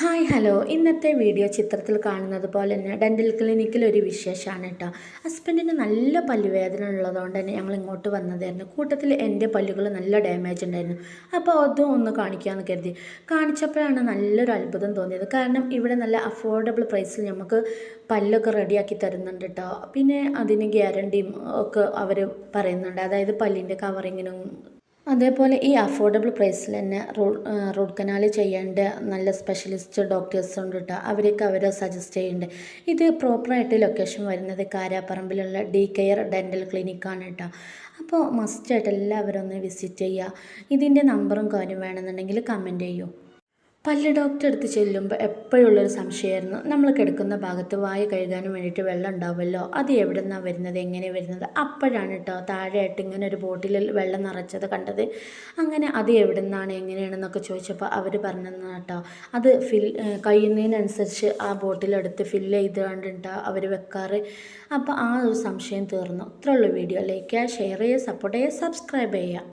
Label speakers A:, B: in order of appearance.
A: Hi hello. ഇന്നത്തെ video ചിത്രത്തിൽ കാണുന്നത് പോലെ തന്നെ ഡെന്റൽ ക്ലിനിക്കിൽ ഒരു വിശേഷമാണ് കേട്ടോ. ഹസ്ബൻഡിന് നല്ല പല്ലുവേദന ഉള്ളതുകൊണ്ട് തന്നെ ഞങ്ങൾ ഇങ്ങോട്ട് വന്നതായിരുന്നു. കൂട്ടത്തിൽ എന്റെ പല്ലുകൾ നല്ല ഡാമേജ് ഉണ്ടായിരുന്നു. അപ്പോൾ അതും ഒന്ന് കാണിക്കാമെന്ന് കരുതി. കാണിച്ചപ്പോഴാണ് നല്ലൊരു അത്ഭുതം തോന്നിയത്. കാരണം ഇവിടെ നല്ല അഫോർഡബിൾ പ്രൈസിൽ നമുക്ക് പല്ലൊക്കെ റെഡിയാക്കി തരുന്നുണ്ട് കേട്ടോ. പിന്നെ അതിന് ഗ്യാരണ്ടിയും ഒക്കെ അവർ പറയുന്നുണ്ട്. അതായത് പല്ലിന്റെ കവറിങ്ങിനും അതേപോലെ ഈ അഫോർഡബിൾ പ്രൈസിൽ തന്നെ റോഡ് കനാൽ ചെയ്യേണ്ട നല്ല സ്പെഷ്യലിസ്റ്റ് ഡോക്ടേഴ്സ് ഉണ്ട് കേട്ടോ അവരൊക്കെ അവരെ സജസ്റ്റ് ചെയ്യുന്നുണ്ട്. ഇത് പ്രോപ്പറായിട്ട് ലൊക്കേഷൻ വരുന്നത് കാരാപ്പറമ്പിലുള്ള ഡി കെയർ ഡെന്റൽ ക്ലിനിക്കാണ് കേട്ടോ അപ്പോൾ മസ്റ്റായിട്ട് എല്ലാവരും ഒന്ന് വിസിറ്റ് ചെയ്യുക. ഇതിന്റെ നമ്പറും കാര്യം വേണമെന്നുണ്ടെങ്കിൽ കമന്റ് ചെയ്യൂ. പല്ല് ഡോക്ടർ അടുത്ത് ചെല്ലുമ്പോൾ എപ്പോഴുള്ളൊരു സംശയമായിരുന്നു നമ്മൾ കിടക്കുന്ന ഭാഗത്ത് വായ കഴുകാനും വേണ്ടിയിട്ട് വെള്ളം ഉണ്ടാവുമല്ലോ? അത് എവിടെ നിന്നാണ് വരുന്നത്? എങ്ങനെ വരുന്നത്? അപ്പോഴാണ് കേട്ടോ താഴെയായിട്ട് ഇങ്ങനെ ഒരു ബോട്ടിലിൽ വെള്ളം നിറച്ചത് കണ്ടത്. അങ്ങനെ അത് എവിടെ നിന്നാണ് എങ്ങനെയാണെന്നൊക്കെ ചോദിച്ചപ്പോൾ അവർ പറഞ്ഞതെന്ന് കേട്ടോ അത് ഫിൽ കഴിയുന്നതിനനുസരിച്ച് ആ ബോട്ടിലെടുത്ത് ഫില്ല് ചെയ്ത് കണ്ടിട്ട് അവർ വെക്കാറ്. അപ്പോൾ ആ ഒരു സംശയം തീർന്നു. ഇത്രയുള്ള വീഡിയോ. ലൈക്ക് ചെയ്യുക ഷെയർ ചെയ്യുക സപ്പോർട്ട് ചെയ്യുക സബ്സ്ക്രൈബ് ചെയ്യുക.